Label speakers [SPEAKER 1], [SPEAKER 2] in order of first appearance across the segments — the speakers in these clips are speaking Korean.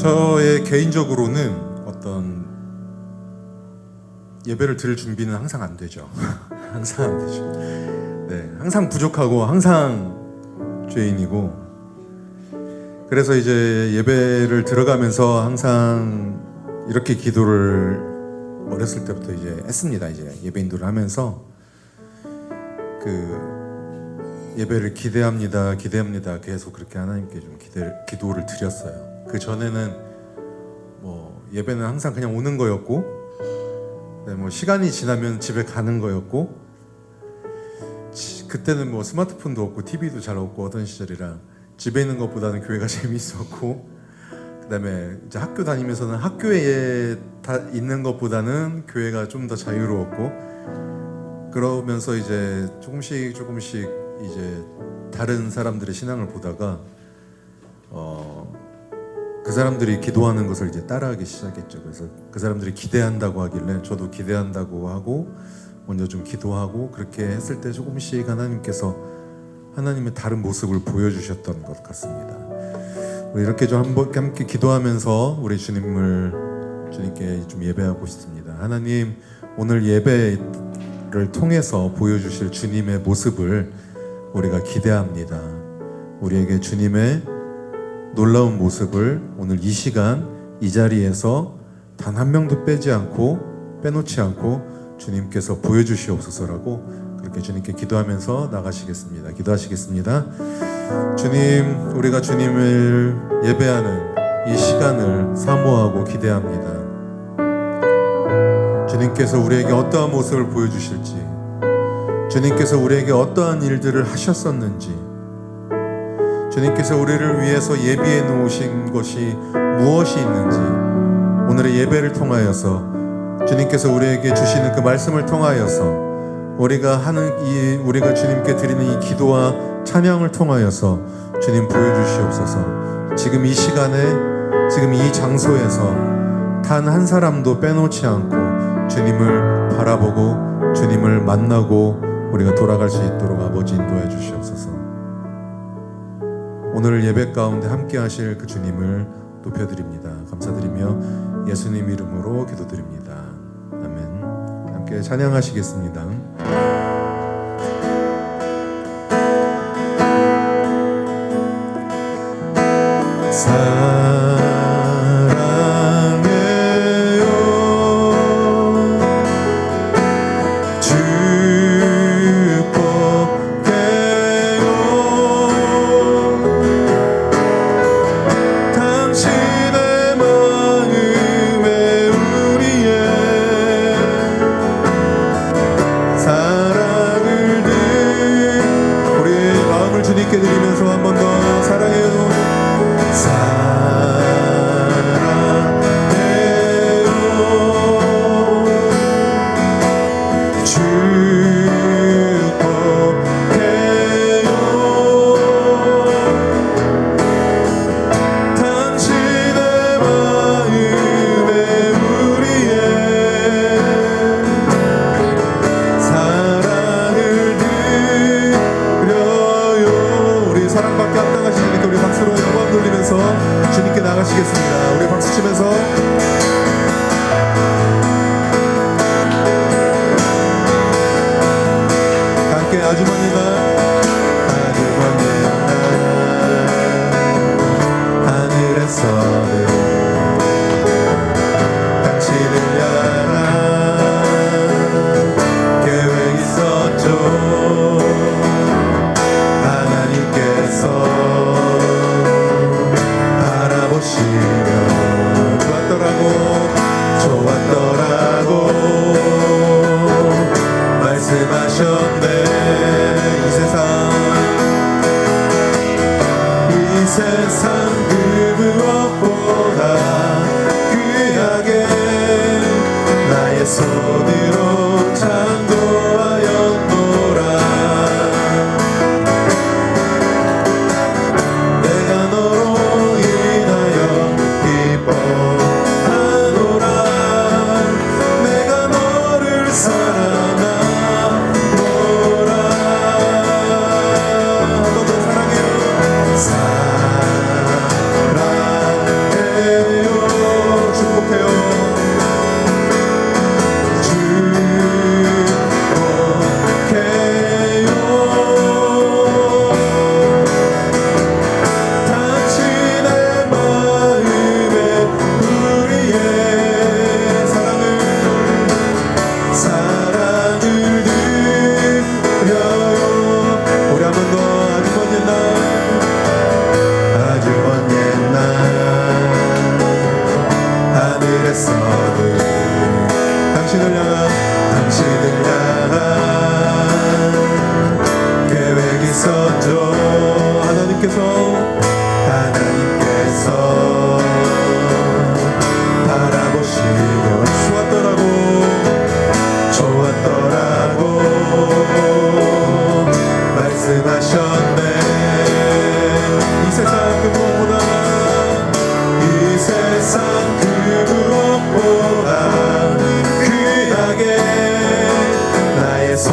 [SPEAKER 1] 저의 개인적으로는 어떤 예배를 드릴 준비는 항상 안 되죠. 항상 안 되죠. 네, 항상 부족하고 항상 죄인이고 그래서 이제 예배를 들어가면서 항상 이렇게 기도를 어렸을 때부터 이제 했습니다. 이제 예배 인도를 하면서 그 예배를 기대합니다, 기대합니다. 계속 그렇게 하나님께 좀 기대 기도를 드렸어요. 그 전에는 뭐 예배는 항상 그냥 오는 거였고, 네, 뭐 시간이 지나면 집에 가는 거였고, 지- 그때는 뭐 스마트폰도 없고 TV도 잘 없고 하던 시절이라 집에 있는 것보다는 교회가 재밌었고, 그다음에 이제 학교 다니면서는 학교에 다 있는 것보다는 교회가 좀 더 자유로웠고, 그러면서 이제 조금씩 조금씩 이제 다른 사람들의 신앙을 보다가 어, 그 사람들이 기도하는 것을 이제 따라하기 시작했죠. 그래서 그 사람들이 기대한다고 하길래 저도 기대한다고 하고 먼저 좀 기도하고 그렇게 했을 때 조금씩 하나님께서 하나님의 다른 모습을 보여주셨던 것 같습니다. 우리 이렇게 좀 함께 기도하면서 우리 주님을 주님께 좀 예배하고 싶습니다. 하나님 오늘 예배를 통해서 보여주실 주님의 모습을 우리가 기대합니다. 우리에게 주님의 놀라운 모습을 오늘 이 시간 이 자리에서 단 한 명도 빼지 않고 빼놓지 않고 주님께서 보여주시옵소서라고 그렇게 주님께 기도하면서 나가시겠습니다. 기도하시겠습니다. 주님, 우리가 주님을 예배하는 이 시간을 사모하고 기대합니다. 주님께서 우리에게 어떠한 모습을 보여주실지, 주님께서 우리에게 어떠한 일들을 하셨었는지, 주님께서 우리를 위해서 예비해 놓으신 것이 무엇이 있는지, 오늘의 예배를 통하여서 주님께서 우리에게 주시는 그 말씀을 통하여서 우리가 하는 이 우리가 주님께 드리는 이 기도와 찬양을 통하여서 주님 보여주시옵소서. 지금 이 시간에 지금 이 장소에서 단 한 사람도 빼놓지 않고 주님을 바라보고 주님을 만나고 우리가 돌아갈 수 있도록 아버지 인도해 주시옵소서. 오늘 예배 가운데 함께 하실 그 주님을 높여드립니다. 감사드리며 예수님 이름으로 기도드립니다. 아멘. 함께 찬양하시겠습니다. 사 있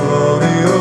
[SPEAKER 1] glory.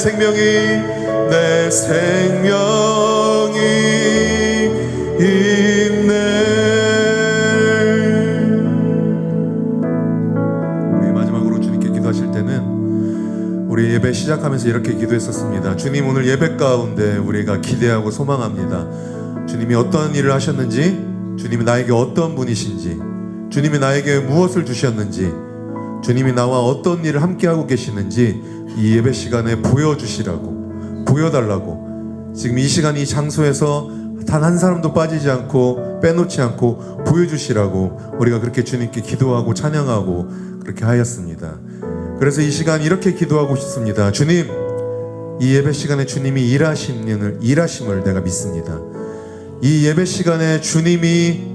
[SPEAKER 1] 생명이 내 생명이 있네 우리 마지막으로 주님께 기도하실 때는 우리 예배 시작하면서 이렇게 기도했었습니다. 주님 오늘 예배 가운데 우리가 기대하고 소망합니다. 주님이 어떠한 일을 하셨는지, 주님이 나에게 어떤 분이신지, 주님이 나에게 무엇을 주셨는지, 주님이 나와 어떤 일을 함께하고 계시는지 이 예배 시간에 보여주시라고, 보여달라고. 지금 이 시간 이 장소에서 단 한 사람도 빠지지 않고 빼놓지 않고 보여주시라고 우리가 그렇게 주님께 기도하고 찬양하고 그렇게 하였습니다. 그래서 이 시간 이렇게 기도하고 싶습니다. 주님, 이 예배 시간에 주님이 일하시는 일하심을 내가 믿습니다. 이 예배 시간에 주님이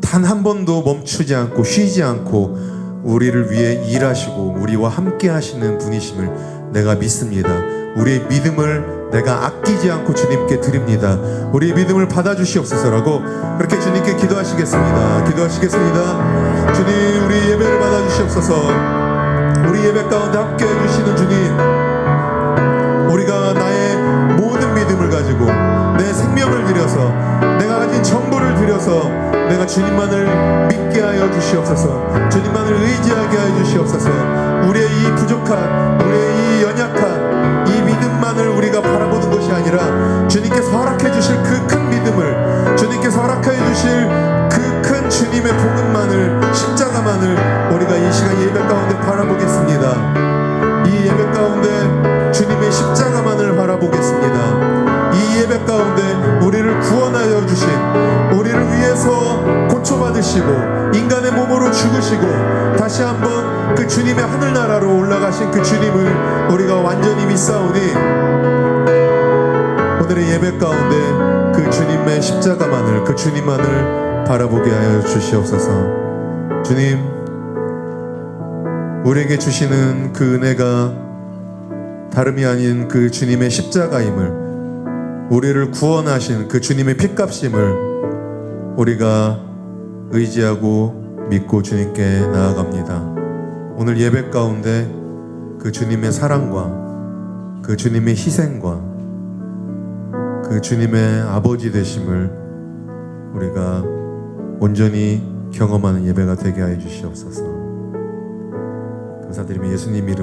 [SPEAKER 1] 단 한 번도 멈추지 않고 쉬지 않고 우리를 위해 일하시고 우리와 함께 하시는 분이심을 내가 믿습니다. 우리의 믿음을 내가 아끼지 않고 주님께 드립니다. 우리의 믿음을 받아주시옵소서라고 그렇게 주님께 기도하시겠습니다. 기도하시겠습니다. 주님, 우리 예배를 받아주시옵소서. 우리 예배 가운데 함께 해주시는 주님, 우리가 나의 모든 믿음을 가지고 내 생명을 들여서 내가 가진 전부를 들여서 내가 주님만을 믿게 하여 주시옵소서. 주님만을 의지하게 하여 주시옵소서. 우리의 이 부족한 우리의 이 연약한 이 믿음만을 우리가 바라보는 것이 아니라 주님께서 허락해 주실 그 큰 믿음을 주님께서 허락해 주실 그 큰 주님의 복음만을 십자가만을 우리가 이 시간 예배 가운데 바라보겠습니다. 이 예배 가운데 주님의 십자가만을 바라보겠습니다. 이 예배 가운데 우리를 구원하여 주신 위해서 고초받으시고 인간의 몸으로 죽으시고 다시 한번 그 주님의 하늘나라로 올라가신 그 주님을 우리가 완전히 믿사오니 오늘의 예배 가운데 그 주님의 십자가만을 그 주님만을 바라보게 하여 주시옵소서. 주님 우리에게 주시는 그 은혜가 다름이 아닌 그 주님의 십자가임을 우리를 구원하신 그 주님의 핏값임을 우리가 의지하고 믿고 주님께 나아갑니다. 오늘 예배 가운데 그 주님의 사랑과 그 주님의 희생과 그 주님의 아버지 되심을 우리가 온전히 경험하는 예배가 되게 하여 주시옵소서. 감사드리며 예수님 이름